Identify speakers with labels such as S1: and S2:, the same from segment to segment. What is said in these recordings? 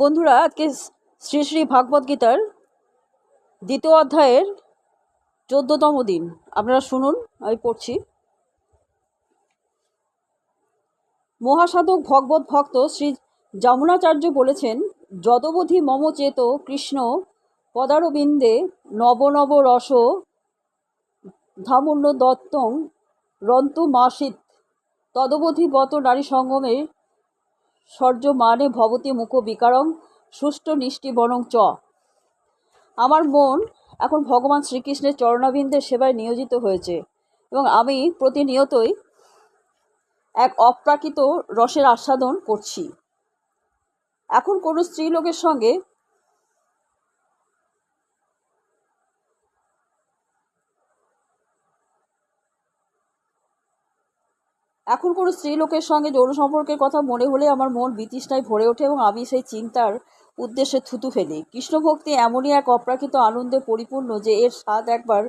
S1: বন্ধুরা, আজকে শ্রী শ্রী ভাগবত গীতার দ্বিতীয় অধ্যায়ের চোদ্দতম দিন। আপনারা শুনুন, আমি পড়ছি। মহাসাধক ভগবত ভক্ত শ্রী যমুনাচার্য বলেছেন, যদবধি মম চেত কৃষ্ণ পদারবিন্দে নব নব রস ধামুণ্য দত্তং রন্তু মাসিত। তদবধি বত নারী সঙ্গমে সর্য মানে ভবতী মুখ বিকারং সুষ্ঠ নিষ্টি বরং চ। আমার মন এখন ভগবান শ্রীকৃষ্ণের চরণাবিন্দের সেবায় নিয়োজিত হয়েছে এবং আমি প্রতিনিয়তই এক অপ্রাকৃত রসের আস্বাদন করছি। এখন কোনো স্ত্রীলোকের সঙ্গে এখন কোনো স্ত্রীলোকের সঙ্গে যৌন সম্পর্কের কথা মনে হলে আমার মন বিতৃষ্ণায় ভরে ওঠে এবং আমি সেই চিন্তার উদ্দেশ্যে থুতু ফেলি। কৃষ্ণভক্তি এমনই এক অপ্রাকৃত আনন্দে পরিপূর্ণ যে এর স্বাদ একবার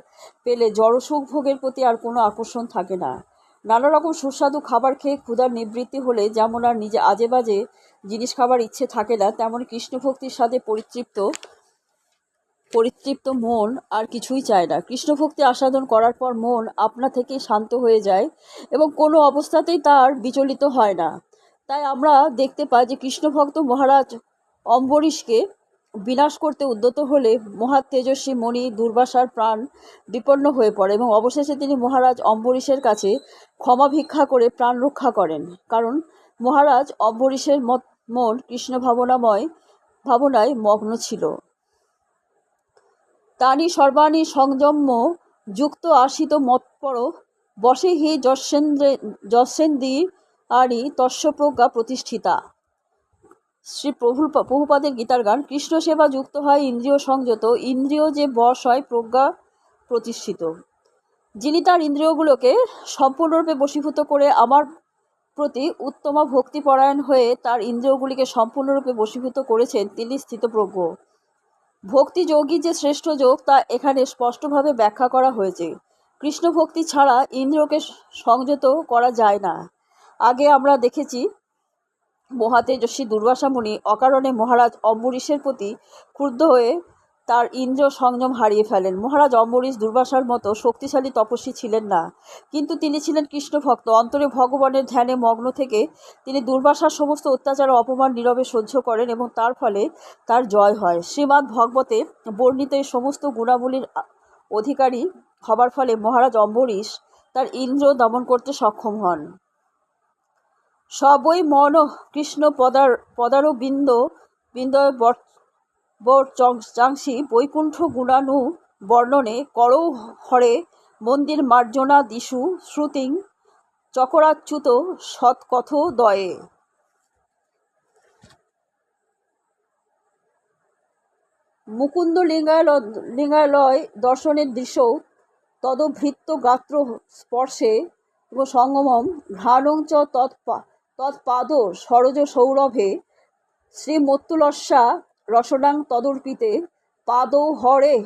S1: পেলে জড়সুখ ভোগের প্রতি আর কোনো আকর্ষণ থাকে না। নানা রকম সুস্বাদু খাবার খেয়ে ক্ষুধার নিবৃত্তি হলে যেমন আর নিজে আজে বাজে জিনিস খাবার ইচ্ছে থাকে না, তেমন কৃষ্ণভক্তির সাথে পরিতৃপ্ত পরিতৃপ্ত মন আর কিছুই চায় না। কৃষ্ণভক্তি আস্বাদন করার পর মন আপনা থেকেই শান্ত হয়ে যায় এবং কোনো অবস্থাতেই তার বিচলিত হয় না। তাই আমরা দেখতে পাই যে কৃষ্ণভক্ত মহারাজ অম্বরীশকে বিনাশ করতে উদ্যত হলে মহা তেজস্বী মণি দুর্বাসার প্রাণ বিপন্ন হয়ে পড়ে এবং অবশেষে তিনি মহারাজ অম্বরীশের কাছে ক্ষমা ভিক্ষা করে প্রাণ রক্ষা করেন। কারণ মহারাজ অম্বরীশের মন কৃষ্ণ ভাবনাময় ভাবনায় মগ্ন ছিল। তানি সর্বাণী সংযম্য যুক্ত আসিত মৎপর বসে হি যশেন্দ্রে, যশেন্দ্রী আরি তস্য প্রজ্ঞা প্রতিষ্ঠিতা। শ্রী প্রভুর প্রভুপাদের গীতার গান। কৃষ্ণ সেবা যুক্ত হয় ইন্দ্রিয় সংযত। ইন্দ্রিয় যে বশ হয় প্রজ্ঞা প্রতিষ্ঠিত। যিনি তার ইন্দ্রিয়গুলোকে সম্পূর্ণরূপে বশীভূত করে আমার প্রতি উত্তমা ভক্তিপরায়ণ হয়ে তার ইন্দ্রিয়গুলিকে সম্পূর্ণরূপে বশীভূত করেছেন, তিনি স্থিতপ্রজ্ঞ। ভক্তি যোগী যে শ্রেষ্ঠ যোগ, তা এখানে স্পষ্টভাবে ব্যাখ্যা করা হয়েছে। কৃষ্ণ ভক্তি ছাড়া ইন্দ্রকে সংযত করা যায় না। আগে আমরা দেখেছি মহাতেজস্বী দুর্বাসামণি অকারণে মহারাজ অম্বরীশের প্রতি ক্রুদ্ধ হয়ে তার ইন্দ্র সংযম হারিয়ে ফেলেন। মহারাজ অম্বরীশ দুর্বাসার মতো শক্তিশালী তপস্বী ছিলেন না। কিন্তু তিনি ছিলেন কৃষ্ণভক্ত। অন্তরে ভগবানের ধ্যানে মগ্ন থেকে তিনি দুর্বাসার সমস্ত অত্যাচার অপমান নীরবে সহ্য করেন এবং তার ফলে তার জয় হয়। শ্রীমৎ ভগবতে বর্ণিত এই সমস্ত গুণাবলীর অধিকারী হবার ফলে মহারাজ অম্বরীশ তার ইন্দ্র দমন করতে সক্ষম হন। সবই মন কৃষ্ণ পদার, পদারবিন্দ বিন্দয় বর চাংসি বৈকুণ্ঠ গুণানু বর্ণনে করৌ হরে মন্দির মার্জনা দিশু শ্রুতিং চকরাচ্যুত সৎকথ দয়ে। মুকুন্দ লিঙ্গালয় দর্শনের দৃশ্য তদভৃত্ত গাত্র স্পর্শে সঙ্গমম ঘ্রাণং চ তৎপা, তৎপাদ সরজ সৌরভে শ্রীমত্তুলস্যা রসনাং তদর্পিতে পাদৌ হরে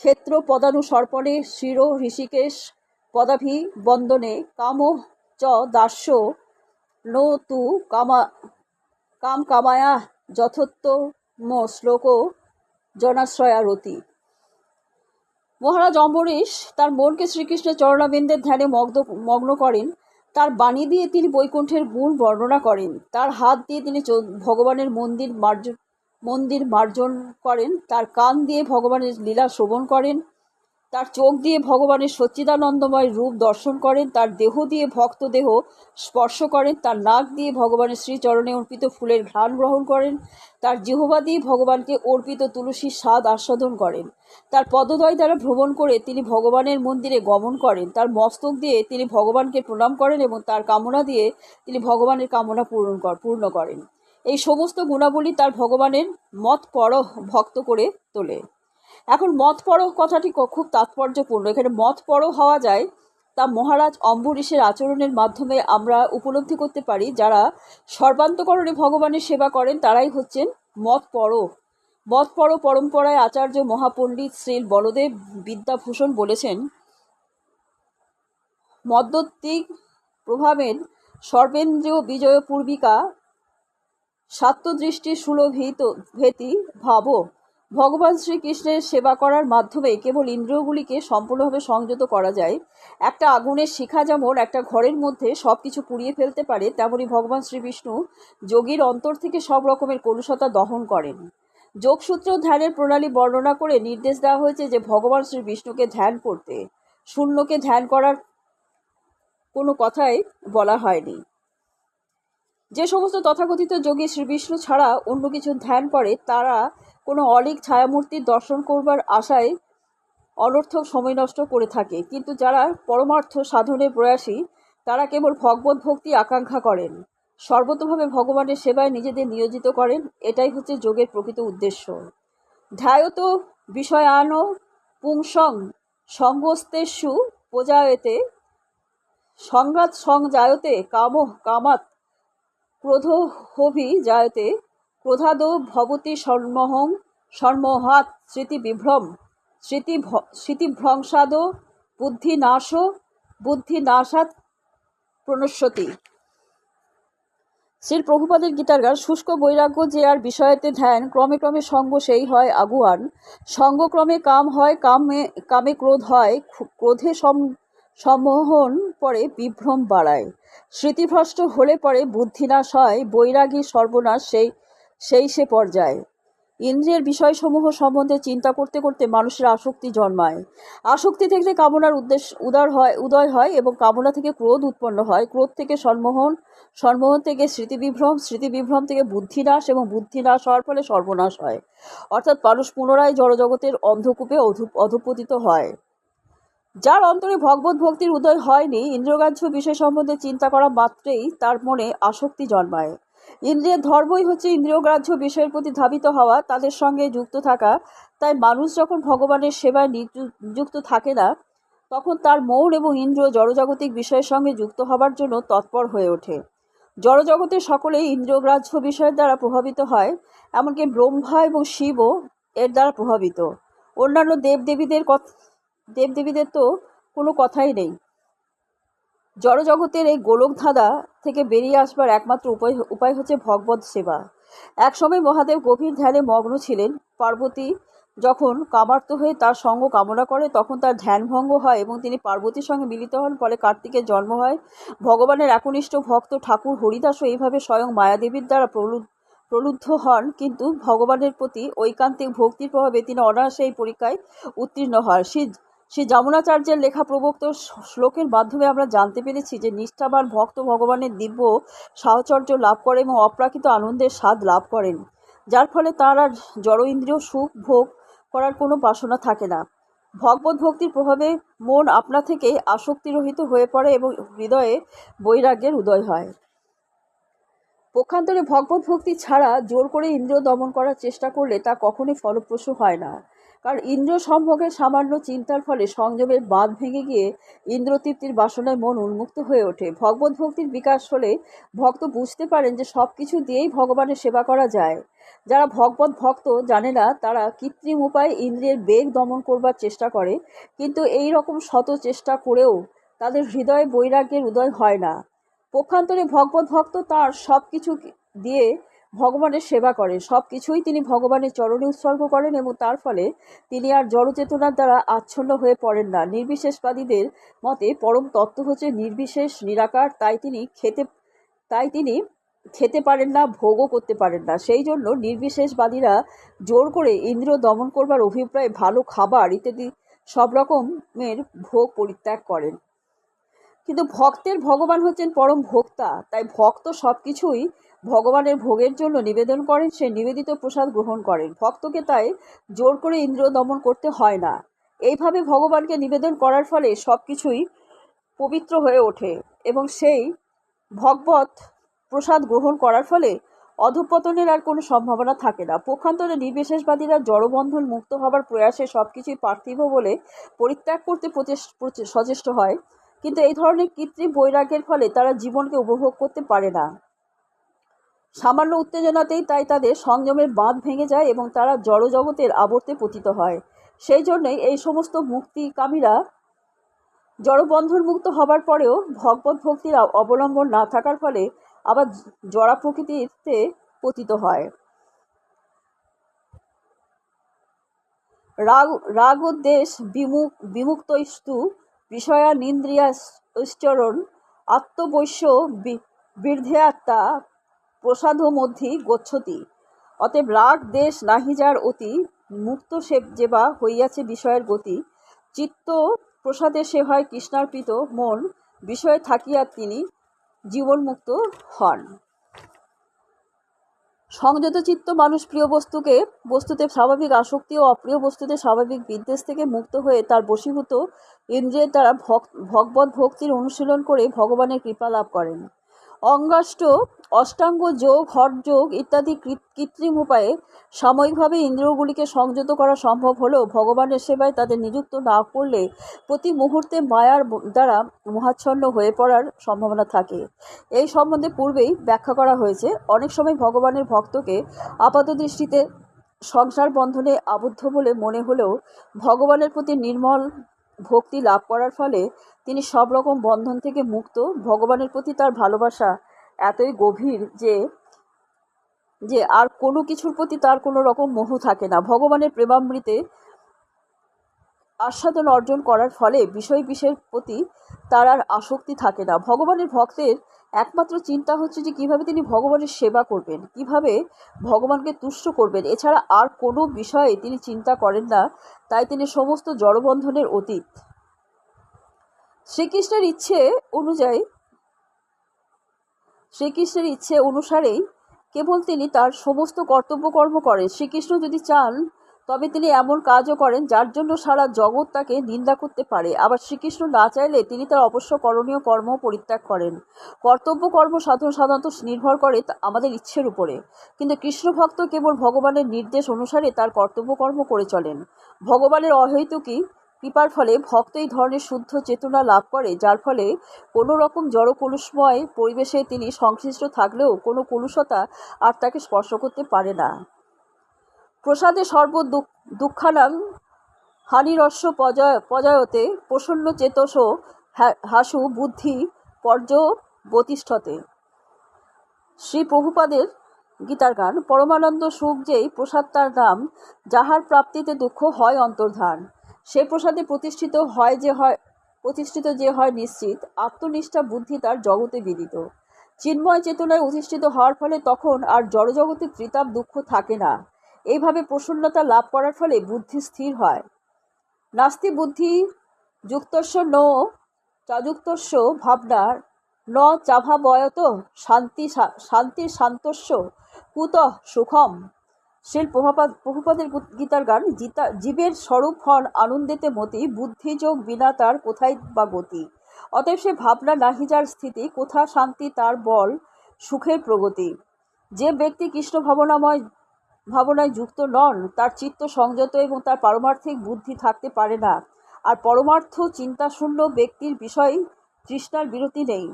S1: ক্ষেত্র পদানুসর্পণে শির ঋষিকেশ পদাভি বন্দনে কাম চ দাস্য নো তু কামা, কাম কামায়া যথোত্তম শ্লোক জনাশ্রয়া রতি মহারাজ অম্বরীশ তার মনকে শ্রীকৃষ্ণের চরণাবিন্দের ধ্যানে মগ্ন মগ্ন করেন। তার বাণী দিয়ে তিনি বৈকুণ্ঠের গুণ বর্ণনা করেন। তার হাত দিয়ে তিনি ভগবানের মন্দির মার্জন মন্দির মার্জন করেন, তার কান দিয়ে ভগবানের লীলা শ্রবণ করেন, তার চোখ দিয়ে ভগবানের সচ্চিদানন্দময় রূপ দর্শন করেন, তার দেহ দিয়ে ভক্ত দেহ স্পর্শ করেন, তার নাক দিয়ে ভগবানের শ্রীচরণে অর্পিত ফুলের ঘ্রাণ গ্রহণ করেন, তার জিহবা দিয়ে ভগবানকে অর্পিত তুলসীর স্বাদ আস্বাদন করেন, তার পদদয় দ্বারা ভ্রমণ করে তিনি ভগবানের মন্দিরে গমন করেন, তার মস্তক দিয়ে তিনি ভগবানকে প্রণাম করেন এবং তার কামনা দিয়ে তিনি ভগবানের কামনা পূরণ পূর্ণ করেন। এই সমস্ত গুণাবলী তার ভগবানের মত পর ভক্ত করে তোলে। এখন মত পর কথাটি খুব তাৎপর্যপূর্ণ। এখানে মত পর হওয়া যায় তা মহারাজ অম্বরীশের আচরণের মাধ্যমে আমরা উপলব্ধি করতে পারি। যারা সর্বান্তকরণে ভগবানের সেবা করেন, তারাই হচ্ছেন মত পর মত পর পরম্পরায় আচার্য মহাপণ্ডিত শ্রী বলদেব বিদ্যাভূষণ বলেছেন মদ্যত্বিক প্রভাবের সর্বেন্দ্রীয় বিজয় পূর্বিকা সাত্যদৃষ্টি সুলভিত ভেতি ভাব। ভগবান শ্রীকৃষ্ণের সেবা করার মাধ্যমে কেবল ইন্দ্রিয়গুলিকে সম্পূর্ণভাবে সংযত করা যায়। একটা আগুনের শিখা যেমন একটা ঘরের মধ্যে সব কিছু পুড়িয়ে ফেলতে পারে, তেমনি ভগবান শ্রীবিষ্ণু যোগীর অন্তর থেকে সব রকমের কলুষতা দহন করেন। যোগসূত্র ধ্যানের প্রণালী বর্ণনা করে নির্দেশ দেওয়া হয়েছে যে ভগবান শ্রী বিষ্ণুকে ধ্যান করতে। শূন্যকে ধ্যান করার কোনো কথাই বলা হয়নি। যে সমস্ত তথাকথিত যোগী শ্রী বিষ্ণু ছাড়া অন্য কিছু ধ্যান করে, তারা কোনো অলিক ছায়ামূর্তির দর্শন করবার আশায় অনর্থক সময় নষ্ট করে থাকে। কিন্তু যারা পরমার্থ সাধনে প্রয়াসী, তারা কেবল ভগবত ভক্তি আকাঙ্ক্ষা করেন। সর্বতভাবে ভগবানের সেবায় নিজেদের নিয়োজিত করেন, এটাই হচ্ছে যোগের প্রকৃত উদ্দেশ্য। ধ্যায়ত বিষয়ান পুংসং সঙ্গস্তেষু প্রজায়তে সংঘাত সংজায়তে কাম কামাত ক্রোধ হভি জায়তে ক্রোধাদ ভবতি সন্মহং সন্মহাত স্মৃতিবিভ্রম স্মৃতি স্মৃতিভ্রংসাদ বুদ্ধিনাশ বুদ্ধিনাশাত প্রণশ্যতি। শ্রীল প্রভুপাদের গীতার গান, শুষ্ক বৈরাগ্য যে আর বিষয়েতে ধ্যান, ক্রমে ক্রমে সঙ্গ সেই হয় আগুয়ান। সঙ্গক্রমে কাম হয়, কামে কামে ক্রোধ হয় ক্রোধে সম্মোহন পরে বিভ্রম বাড়ায়। স্মৃতিভ্রষ্ট হলে পরে বুদ্ধিনাশ হয় বৈরাগী সর্বনাশ সেই সেই সে পর্যায়ে। ইন্দ্রিয়ের বিষয়সমূহ সম্বন্ধে চিন্তা করতে করতে মানুষের আসক্তি জন্মায়। আসক্তি থেকে কামনার উদ্দেশ্য, উদার হয়, উদয় হয় এবং কামনা থেকে ক্রোধ উৎপন্ন হয়। ক্রোধ থেকে সম্মোহন সম্মোহন থেকে স্মৃতিবিভ্রম স্মৃতিবিভ্রম থেকে বুদ্ধিনাশ এবং বুদ্ধিনাশ হওয়ার ফলে সর্বনাশ হয়। অর্থাৎ মানুষ পুনরায় জড়জগতের অন্ধকূপে অধপতিত হয়। যার অন্তরে ভগবত ভক্তির উদয় হয়নি ইন্দ্রগ্রাহ্য বিষয় সম্বন্ধে চিন্তা করা মাত্রেই তার মনে আসক্তি জন্মায়। ইন্দ্রিয়ের ধর্মই হচ্ছে ইন্দ্রিয়গ্রাহ্য বিষয়ের প্রতি ধাবিত হওয়া, তাদের সঙ্গে যুক্ত থাকা। তাই মানুষ যখন ভগবানের সেবায় নিযুক্ত থাকে না, তখন তার মৌন এবং ইন্দ্র জড়জাগতিক বিষয়ের সঙ্গে যুক্ত হবার জন্য তৎপর হয়ে ওঠে। জড়জগতের সকলেই ইন্দ্রিয়গ্রাহ্য বিষয়ের দ্বারা প্রভাবিত হয়, এমনকি ব্রহ্মা এবং শিবও এর দ্বারা প্রভাবিত। অন্যান্য দেবদেবীদের দেবদেবীদের তো কোনো কথাই নেই। জড়জগতের এই গোলক ধাঁধা থেকে বেরিয়ে আসবার একমাত্র উপায় উপায় হচ্ছে ভগবত সেবা। একসময় মহাদেব গভীর ধ্যানে মগ্ন ছিলেন। পার্বতী যখন কামার্ত হয়ে তার সঙ্গ কামনা করে, তখন তার ধ্যানভঙ্গ হয় এবং তিনি পার্বতীর সঙ্গে মিলিত হন। ফলে কার্তিকের জন্ম হয়। ভগবানের একনিষ্ঠ ভক্ত ঠাকুর হরিদাসও এইভাবে স্বয়ং মায়াদেবীর দ্বারা প্রলুব্ধ হন। কিন্তু ভগবানের প্রতি ঐকান্তিক ভক্তির প্রভাবে তিনি অনায়াসে এই পরীক্ষায় উত্তীর্ণ হন। শ্রী শ্রী যমুনাচার্যের লেখা প্রবক্ত শ্লোকের মাধ্যমে আমরা জানতে পেরেছি যে নিষ্ঠাবান ভক্ত ভগবানের দিব্য সাহচর্য লাভ করে এবং অপ্রাকৃত আনন্দের স্বাদ লাভ করেন, যার ফলে তার আর জড় ইন্দ্রিয় সুখ ভোগ করার কোনো বাসনা থাকে না। ভগবত ভক্তির প্রভাবে মন আপনা থেকেই আসক্তিরহিত হয়ে পড়ে এবং হৃদয়ে বৈরাগ্যের উদয় হয়। পক্ষান্তরে ভগবত ভক্তি ছাড়া জোর করে ইন্দ্রিয় দমন করার চেষ্টা করলে তা কখনোই ফলপ্রসূ হয় না। কারণ ইন্দ্র সম্ভোগের সামান্য চিন্তার ফলে সংযমের বাঁধ ভেঙে গিয়ে ইন্দ্রতৃপ্তির বাসনায় মন উন্মুক্ত হয়ে ওঠে। ভগবত ভক্তির বিকাশ হলে ভক্ত বুঝতে পারেন যে সব কিছু দিয়েই ভগবানের সেবা করা যায়। যারা ভগবত ভক্ত জানে না, তারা কৃত্রিম উপায়ে ইন্দ্রিয়ের বেগ দমন করবার চেষ্টা করে, কিন্তু এই রকম শত চেষ্টা করেও তাদের হৃদয়ে বৈরাগ্যের উদয় হয় না। পক্ষান্তরে ভগবত ভক্ত তার সব কিছু দিয়ে ভগবানের সেবা করে সব কিছুই তিনি ভগবানের চরণে উৎসর্গ করেন এবং তার ফলে তিনি আর জড়চেতনার দ্বারা আচ্ছন্ন হয়ে পড়েন না। নির্বিশেষবাদীদের মতে পরম তত্ত্ব হচ্ছে নির্বিশেষ, নিরাকার, তাই তিনি খেতে, তাই তিনি খেতে পারেন না, ভোগও করতে পারেন না। সেই জন্য নির্বিশেষবাদীরা জোর করে ইন্দ্র দমন করবার অভিপ্রায় ভালো খাবার ইত্যাদি সব রকমের ভোগ পরিত্যাগ করেন। কিন্তু ভক্তের ভগবান হচ্ছেন পরম ভোক্তা। তাই ভক্ত সব কিছুই ভগবানের ভোগের জন্য নিবেদন করেন, সে নিবেদিত প্রসাদ গ্রহণ করেন। ভক্তকে তাই জোর করে ইন্দ্র দমন করতে হয় না। এইভাবে ভগবানকে নিবেদন করার ফলে সব কিছুই পবিত্র হয়ে ওঠে এবং সেই ভগবত প্রসাদ গ্রহণ করার ফলে অধপতনের আর কোনো সম্ভাবনা থাকে না। পক্ষান্তরে নির্বিশেষবাদীরা জড়বন্ধন মুক্ত হবার প্রয়াসে সব কিছুই পার্থিব বলে পরিত্যাগ করতে সচেষ্ট হয়। কিন্তু এই ধরনের কৃত্রিম বৈরাগ্যের ফলে তারা জীবনকে উপভোগ করতে পারে না। সামান্য উত্তেজনাতেই তাই তাদের সংযমের বাঁধ ভেঙে যায় এবং তারা জড়জগতের আবর্তে পতিত হয়। সেই জন্যই এই সমস্ত মুক্তিকামীরা জড়বন্ধন মুক্ত হবার পরেও ভগবত ভক্তির অবলম্বন না থাকার ফলে আবার জড়া প্রকৃতিতে পতিত হয়। রাগ রাগোদ্দেশ বিমুখ বিমুক্ত বিমুক্তস্তু বিষয়া নিন্দ্রিয়া নিন্দ্রিয়াশ্চরণ আত্মবৈশ্য বি- বীর্ধেয়াত্মা প্রসাদ মধ্যি গচ্ছতি। অতএব রাগ, দেশ নাহি যার অতি মুক্ত সে যেবা হইয়াছে বিষয়ের গতি। চিত্ত প্রসাদে সে হয় কৃষ্ণার্পিত মন, বিষয়ে থাকিয়া তিনি জীবনমুক্ত হন। সংযত চিত্ত মানুষ প্রিয় বস্তুকে, বস্তুতে স্বাভাবিক আসক্তি ও অপ্রিয় বস্তুতে স্বাভাবিক বিদ্বেষ থেকে মুক্ত হয়ে তার বশীভূত ইন্দ্রিয়ের দ্বারা ভগবত ভক্তির অনুশীলন করে ভগবানের কৃপা লাভ করেন। অঙ্গাষ্ট, অষ্টাঙ্গ যোগ, হট যোগ ইত্যাদি কৃত্রিম উপায়ে সাময়িকভাবে ইন্দ্রিয়গুলিকে সংযত করা সম্ভব হলেও ভগবানের সেবায় তাদের নিযুক্ত না করলে প্রতি মুহূর্তে মায়ার দ্বারা মহাচ্ছন্ন হয়ে পড়ার সম্ভাবনা থাকে। এই সম্বন্ধে পূর্বেই ব্যাখ্যা করা হয়েছে। অনেক সময় ভগবানের ভক্তকে আপাত দৃষ্টিতে সংসার বন্ধনে আবদ্ধ বলে মনে হলেও ভগবানের প্রতি নির্মল ভক্তি লাভ করার ফলে তিনি সব রকম বন্ধন থেকে মুক্ত। ভগবানের প্রতি তার ভালোবাসা এতই গভীর যে যে আর কোনো কিছুর প্রতি তার কোনো রকম মোহ থাকে না। ভগবানের প্রেমামৃতে আস্বাদন অর্জন করার ফলে বিষয় বিষয়ের প্রতি তার আর আসক্তি থাকে না। ভগবানের ভক্তের একমাত্র চিন্তা হচ্ছে যে কীভাবে তিনি ভগবানের সেবা করবেন, কীভাবে ভগবানকে তুষ্ট করবেন। এছাড়া আর কোনো বিষয়ে তিনি চিন্তা করেন না, তাই তিনি সমস্ত জড়বন্ধনের অতীত। শ্রীকৃষ্ণের ইচ্ছে অনুযায়ী, শ্রীকৃষ্ণের ইচ্ছে অনুসারেই কেবল তিনি তার সমস্ত কর্তব্য কর্ম করেন। শ্রীকৃষ্ণ যদি চান তবে তিনি এমন কাজও করেন যার জন্য সারা জগৎ তাকে নিন্দা করতে পারে। আবার শ্রীকৃষ্ণ না চাইলে তিনি তার অবশ্য করণীয় কর্ম পরিত্যাগ করেন। কর্তব্য কর্ম সাধন সাধারণত নির্ভর করে আমাদের ইচ্ছের উপরে। কিন্তু কৃষ্ণ ভক্ত কেবল ভগবানের নির্দেশ অনুসারে তার কর্তব্য কর্ম করে চলেন। ভগবানের অহৈতুকী কৃপার ফলে ভক্ত এই ধরনের শুদ্ধ চেতনা লাভ করে, যার ফলে কোনো রকম জড় কলুষময় পরিবেশে তিনি সংশ্লিষ্ট থাকলেও কোনো কলুষতা আর তাকে স্পর্শ করতে পারে না। প্রসাদে সর্ব দুঃখ- দুঃখানাং হানিরস্য পজয় পজয়তে প্রসন্ন চেতস হাসু বুদ্ধি পর্যবতিষ্ঠতে শ্রী প্রভুপাদের গীতার গান, পরমানন্দ সুখ যেই প্রসাদ তার নাম, যাহার প্রাপ্তিতে দুঃখ হয় অন্তর্ধান। সে প্রসাদে প্রতিষ্ঠিত হয় যে হয় প্রতিষ্ঠিত যে হয় নিশ্চিত, আত্মনিষ্ঠা বুদ্ধি তার জগতে বিদিত। চিন্ময় চেতনায় অধিষ্ঠিত হওয়ার ফলে তখন আর জড়জগতে ত্রিতাপ দুঃখ থাকে না। এইভাবে প্রসন্নতা লাভ করার ফলে বুদ্ধি স্থির হয়। নাস্তি বুদ্ধি যুক্তস্য ন চাযুক্তস্য ভাবনার ন চাভাবয়ত শান্তি শা- শান্তির শান্তস্য কুত সুখম। শিল প্রভাপাদ, প্রভুপাদের গীতার গান, জিতা, জীবের স্বরূপ হন আনন্দেতে মতি, বুদ্ধিযোগ বিনা তার কোথায় বা গতি। অতএব সে ভাবনা নাহি যার স্থিতি, কোথা শান্তি তার বল সুখের প্রগতি। যে ব্যক্তি কৃষ্ণ ভাবনাময় ভাবনায় যুক্ত নন, তার চিত্ত সংযত এবং তার পারমার্থিক বুদ্ধি থাকতে পারে না। আর পরমার্থ চিন্তাশূন্য ব্যক্তির বিষয় তৃষ্ণার বিরতি নেই।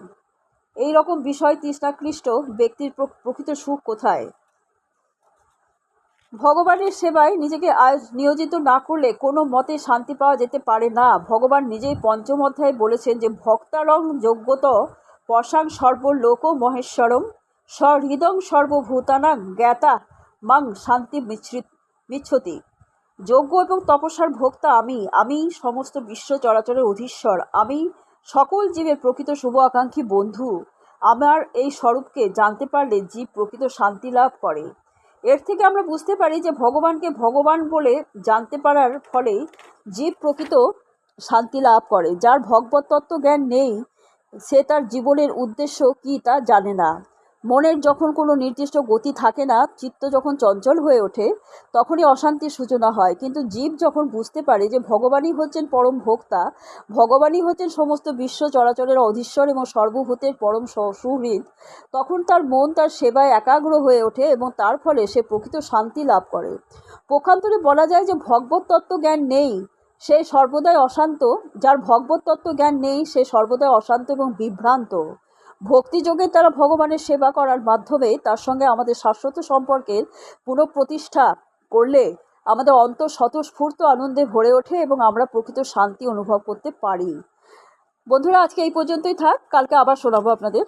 S1: এই রকম বিষয় তৃষ্ণাকৃষ্ট ব্যক্তির প্রকৃত সুখ কোথায়? ভগবানের সেবায় নিজেকে নিয়োজিত না করলে কোনো মতে শান্তি পাওয়া যেতে পারে না। ভগবান নিজেই পঞ্চম অধ্যায়ে বলেছেন যে, ভক্তারং যোগ্যত পশাং সর্বলোক মহেশ্বরম সহৃদং সর্বভূতানাং জ্ঞাতা মাং শান্তি মিচ্ছতি। যোগ্য এবং তপস্যার ভোক্তা আমি। আমি সমস্ত বিশ্ব চরাচরের অধীশ্বর। আমি সকল জীবের প্রকৃত শুভ আকাঙ্ক্ষী বন্ধু। আমার এই স্বরূপকে জানতে পারলে জীব প্রকৃত শান্তি লাভ করে। এর থেকে আমরা বুঝতে পারি যে ভগবানকে ভগবান বলে জানতে পারার ফলে জীব প্রকৃত শান্তি লাভ করে। যার ভগবত তত্ত্ব জ্ঞান নেই, সে তার জীবনের উদ্দেশ্য কি তা জানে না। মনের যখন কোনো নির্দিষ্ট গতি থাকে না, চিত্ত যখন চঞ্চল হয়ে ওঠে, তখনই অশান্তির সূচনা হয়। কিন্তু জীব যখন বুঝতে পারে যে ভগবানই হচ্ছেন পরম ভোক্তা, ভগবানই হচ্ছেন সমস্ত বিশ্ব চরাচরের অধীশ্বর এবং সর্বভূতের পরম সুহৃদ, তখন তার মন তার সেবায় একাগ্র হয়ে ওঠে এবং তার ফলে সে প্রকৃত শান্তি লাভ করে। পক্ষান্তরে বলা যায় যে ভগবত তত্ত্ব জ্ঞান নেই, সে সর্বদাই অশান্ত, যার ভগবত তত্ত্ব জ্ঞান নেই, সে সর্বদাই অশান্ত এবং বিভ্রান্ত। ভক্তিযোগের দ্বারা ভগবানের সেবা করার মাধ্যমে তার সঙ্গে আমাদের শাশ্বত সম্পর্কের পুনঃপ্রতিষ্ঠা করলে আমাদের অন্তর স্বতঃস্ফূর্ত আনন্দে ভরে ওঠে এবং আমরা প্রকৃত শান্তি অনুভব করতে পারি। বন্ধুরা, আজকে এই পর্যন্তই থাক। কালকে আবার শোনাবো আপনাদের।